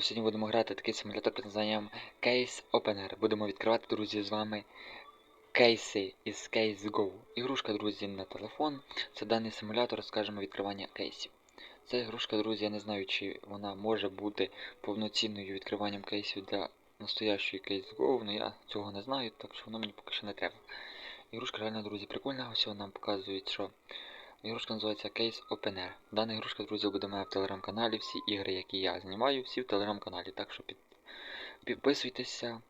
Сьогодні будемо грати такий симулятор під названням Case Opener. Будемо відкривати, друзі, з вами кейси із Case Go. Ігрушка, друзі, на телефон. Це даний симулятор, скажімо, відкривання кейсів. Ця ігрушка, друзі, я не знаю, чи вона може бути повноцінною відкриванням кейсів для настоящої Case Go, але я цього не знаю, так що воно мені поки що не треба. Ігрушка реально, друзі, прикольна. Ось нам показують, що Ігрушка називається Case Opener. Дана ігрушка, друзі, буде мене в телеграм-каналі. Всі ігри, які я знімаю, всі в телеграм-каналі. Так що під... підписуйтеся.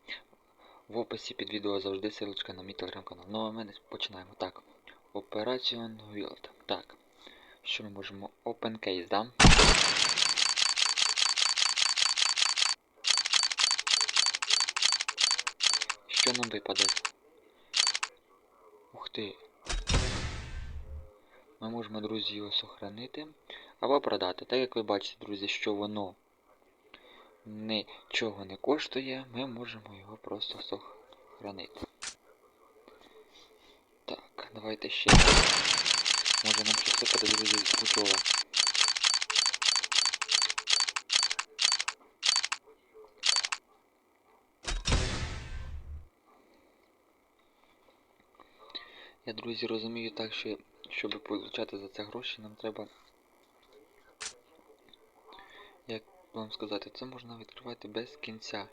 В описі під відео завжди ссылочка на мій телеграм-канал. Ну а ми починаємо. Так. Operation Wild. Так. Що ми можемо? Open Case, да? Що нам випаде? Ух ти. Ми можемо, друзі, його сохранити або продати. Так як ви бачите, друзі, що воно нічого не коштує, ми можемо його просто сохранити. Так, давайте ще. Може нам щось випаде, кутова. Я, друзі, розумію так, що щоб получати за це гроші, нам треба. Як вам сказати, це можна відкривати без кінця.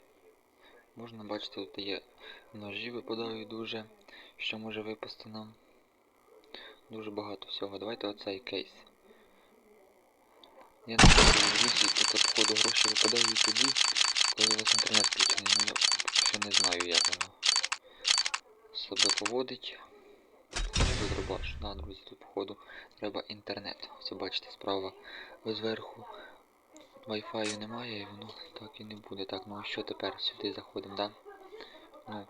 Можна бачити, тут є ножі випадають дуже, що може випасти нам. Дуже багато всього. Давайте оцей кейс. Я не знаю, друзі, тут походу гроші випадають тоді, коли у вас інтернет включений. Ну, ще не знаю, як воно себе поводить. Дробаш. Да, друзі, тут походу треба інтернет. Ось бачите, справа зверху Wi-Fi немає і воно так і не буде. Так, ну а що тепер? Сюди заходимо, да? Ну.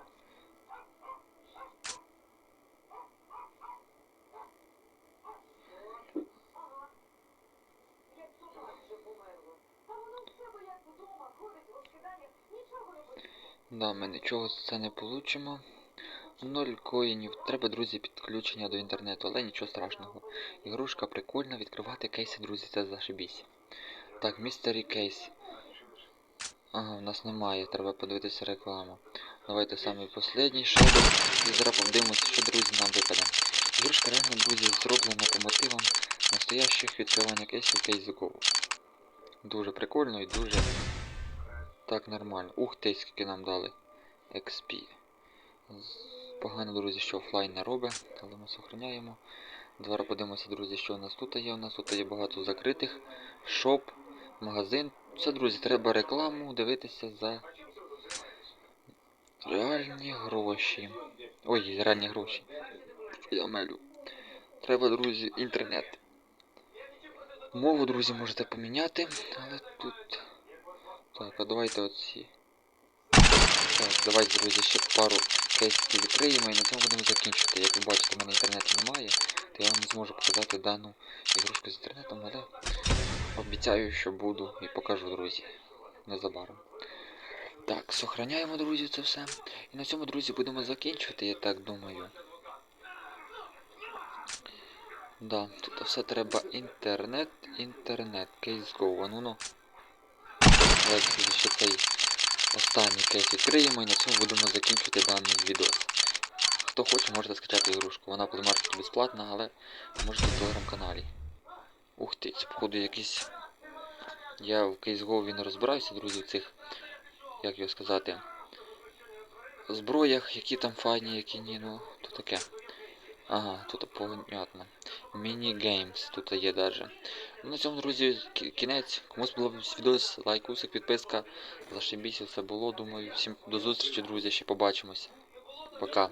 Да, ми нічого з це не получимо. Ноль коїнів. Треба, друзі, підключення до інтернету, але нічого страшного. Ігрушка прикольна, відкривати кейси, друзі, це зашибісь. Так, містері кейс. Ага, в нас немає, треба подивитися рекламу. Давайте самий последній шедер. І зараз подивимося, що, друзі, нам випаде. Ігрушка реально, друзі, зроблена по мотивам настоящих відкривання кейсів Case Дуже прикольно і дуже так нормально. Ух ти, скільки нам дали. XP. Погано, друзі, що офлайн не робить, але ми сохраняємо. Зараз подивимося, друзі, що у нас тут є. У нас тут є багато закритих. Шоп, магазин. Це, друзі, треба рекламу дивитися за реальні гроші. Ой, реальні гроші. Я мелю. Треба, друзі, інтернет. Мову, друзі, можете поміняти, але тут... Так, а давайте оці. Давайте, друзі, ще пару кейсів відкриємо і на цьому будемо закінчувати. Як ви бачите, в мене інтернету немає, то я вам не зможу показати дану ігрушку з інтернетом, але обіцяю, що буду і покажу, друзі. Незабаром. Так, сохраняємо, друзі, це все. І на цьому, друзі, будемо закінчувати, я так думаю. Да, тут все треба інтернет, інтернет, кейс go, ну ну. Давайте ще цей останній кейс відкриємо і на цьому будемо закінчувати даний відео. Хто хоче, можете скачати ігрушку. Вона по маркеті безплатна, але можете в телеграм-каналі. Ух ти, це походу якийсь... Я в CaseGo не розбираюся, друзі, в цих, як його сказати, зброях, які там файні, які ні, ну, то таке. Ага, тут понятно. Міні-геймс тут є даже. На цьому, друзі, кінець. Комусь сподобався лайк, лайкусик, підписка. Зашибіся, все було. Думаю, всім до зустрічі, друзі, ще побачимося. Пока.